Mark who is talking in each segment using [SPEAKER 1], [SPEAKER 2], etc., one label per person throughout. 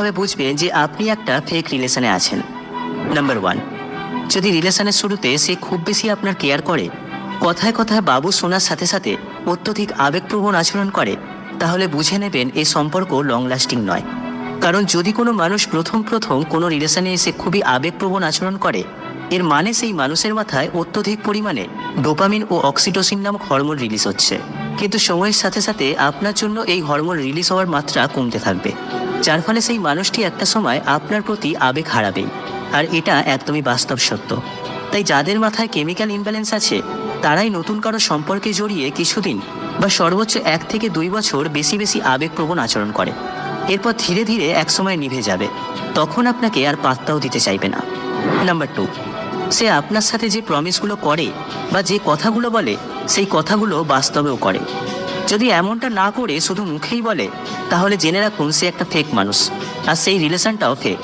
[SPEAKER 1] তবে বুঝবেন যে আপনি একটা ফেক রিলেশনে আছেন। নাম্বার ওয়ান যদি রিলেশনের শুরুতে সে খুব বেশি আপনার কেয়ার করে, কথায় কথায় বাবু শোনার সাথে সাথে অত্যধিক আবেগপ্রবণ আচরণ করে, তাহলে বুঝে নেবেন এই সম্পর্ক লং লাস্টিং নয়। কারণ যদি কোনো মানুষ প্রথম প্রথম কোনো রিলেশনে এসে খুবই আবেগপ্রবণ আচরণ করে, এর মানে সেই মানুষের মাথায় অত্যধিক পরিমাণে ডোপামিন ও অক্সিটোসিন নামক হরমোন রিলিজ হচ্ছে। কিন্তু সময়ের সাথে সাথে আপনার জন্য এই হরমোন রিলিজ হওয়ার মাত্রা কমতে থাকবে। যার ফলে সেই মানুষটি একটা সময় আপনার প্রতি আবেগ হারাবেই। আর এটা একদমই বাস্তব সত্য। তাই যাদের মাথায় কেমিক্যাল ইমব্যালেন্স আছে, তারাই নতুন কারও সম্পর্কে জড়িয়ে কিছুদিন বা সর্বোচ্চ এক থেকে দুই বছর বেশি বেশি আবেগপ্রবণ আচরণ করে। এরপর ধীরে ধীরে একসময় নিভে যাবে। তখন আপনাকে আর পাত্তাও দিতে চাইবে না। নাম্বার টু, সে আপনার সাথে যে প্রমিসগুলো করে বা যে কথাগুলো বলে, সেই কথাগুলো বাস্তবেও করে। যদি এমনটা না করে শুধু মুখেই বলে, তাহলে জেনে রাখুন সে একটা ফেক মানুষ। আর সেই রিলেশনটাও ফেক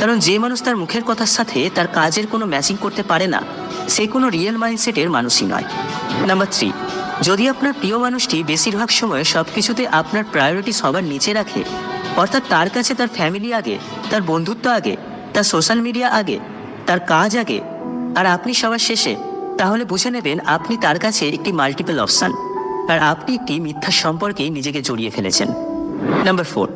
[SPEAKER 1] কারণ যে মানুষ তার মুখের কথার সাথে তার কাজের কোনো ম্যাচিং করতে পারে না, সে কোনো রিয়েল মাইন্ডসেটের মানুষই নয়। নাম্বার থ্রি যদি আপনার প্রিয় মানুষটি বেশিরভাগ সময় সব কিছুতে আপনার প্রায়োরিটি সবার নিচে রাখে, অর্থাৎ তার কাছে তার ফ্যামিলি আগে, তার বন্ধুত্ব আগে, তার সোশ্যাল মিডিয়া আগে, তার কাজ আগে, আর আপনি সবার শেষে, তাহলে বুঝে নেবেন আপনি তার কাছে একটি মাল্টিপল অপশান আর আপনি একটি মিথ্যা সম্পর্কে নিজেকে জড়িয়ে ফেলেছেন। নাম্বার ফোর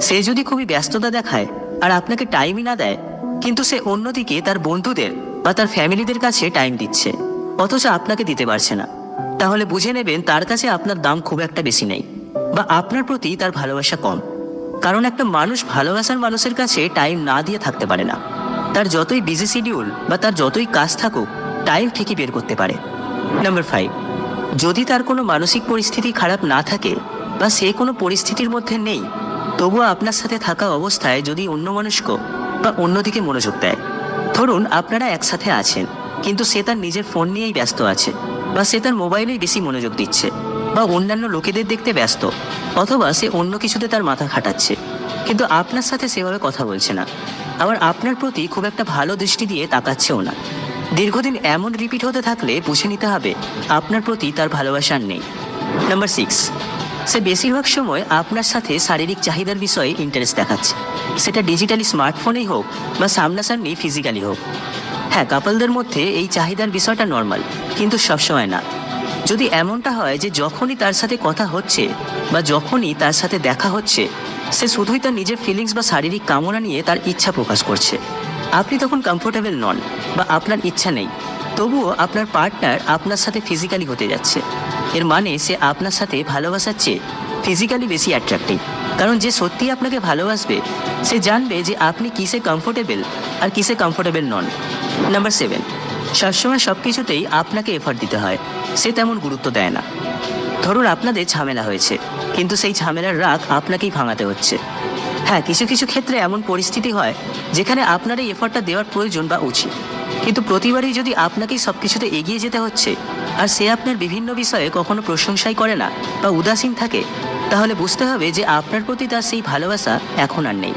[SPEAKER 1] সে যদি খুবই ব্যস্ততা দেখায় আর আপনাকে টাইমই না দেয়, কিন্তু সে অন্যদিকে তার বন্ধুদের বা তার ফ্যামিলিদের কাছে টাইম দিচ্ছে, অথচ আপনাকে দিতে পারছে না। তাহলে বুঝে নেবেন তার কাছে আপনার দাম খুব একটা বেশি নেই বা আপনার প্রতি তার ভালোবাসা কম। কারণ একটা মানুষ ভালোবাসার মানুষের কাছে টাইম না দিয়ে থাকতে পারে না। তার যতই বিজি শিডিউল বা তার যতই কাজ থাকুক টাইম ঠিকই বের করতে পারে। নাম্বার ফাইভ যদি তার কোনো মানসিক পরিস্থিতি খারাপ না থাকে বা সে কোনো পরিস্থিতির মধ্যে নেই, তবুও আপনার সাথে থাকা অবস্থায় যদি অন্য মনস্ক বা অন্যদিকে মনোযোগ দেয়। ধরুন, আপনারা একসাথে আছেন, কিন্তু সে তার নিজের ফোন নিয়েই ব্যস্ত আছে বা সে তার মোবাইলেই বেশি মনোযোগ দিচ্ছে বা অন্যান্য লোকেদের দেখতে ব্যস্ত অথবা সে অন্য কিছুতে তার মাথা খাটাচ্ছে। কিন্তু আপনার সাথে সেভাবে কথা বলছে না। আবার আপনার প্রতি খুব একটা ভালো দৃষ্টি দিয়ে তাকাচ্ছেও না। দীর্ঘদিন এমন রিপিট হতে থাকলে বুঝে নিতে হবে, আপনার প্রতি তার ভালোবাসার নেই। নাম্বার সিক্স সে বেশিরভাগ সময় আপনার সাথে শারীরিক চাহিদার বিষয়ে ইন্টারেস্ট দেখাচ্ছে। সেটা ডিজিটালি স্মার্টফোনেই হোক বা সামনাসামনি ফিজিক্যালি হোক। হ্যাঁ কাপলদের মধ্যে এই চাহিদার বিষয়টা নর্মাল কিন্তু সবসময় না। যদি এমনটা হয় যে যখনই তার সাথে কথা হচ্ছে বা যখনই তার সাথে দেখা হচ্ছে, সে শুধুই তার নিজের ফিলিংস বা শারীরিক কামনা নিয়ে তার ইচ্ছা প্রকাশ করছে। আপনি তখন কমফোর্টেবল নন বা আপনার ইচ্ছা নেই, তবুও আপনার পার্টনার আপনার সাথে ফিজিক্যালি হতে যাচ্ছে। এর মানে সে আপনার সাথে ভালোবাসার চেয়ে ফিজিক্যালি বেশি অ্যাট্রাক্টিভ কারণ যে সত্যি আপনাকে ভালোবাসবে, সে জানবে যে আপনি কিসে কমফোর্টেবল আর কিসে কমফোর্টেবল নন। নাম্বার সেভেন সবসময় সব কিছুতেই আপনাকে এফার্ট দিতে হয়। সে তেমন গুরুত্ব দেয় না। ধরুন আপনাদের ঝামেলা হয়েছে, কিন্তু সেই ঝামেলার রাগ আপনাকেই ভাঙাতে হচ্ছে। হ্যাঁ কিছু কিছু ক্ষেত্রে এমন পরিস্থিতি হয় যেখানে আপনার এই এফার্টটা দেওয়ার প্রয়োজন বা উচিত। কিন্তু প্রতিবারই যদি আপনাকেই সব কিছুতে এগিয়ে যেতে হচ্ছে আর সে আপনার বিভিন্ন বিষয়ে কখনো প্রশংসাই করে না বা উদাসীন থাকে, তাহলে বুঝতে হবে যে আপনার প্রতি তার সেই ভালোবাসা এখন আর নেই।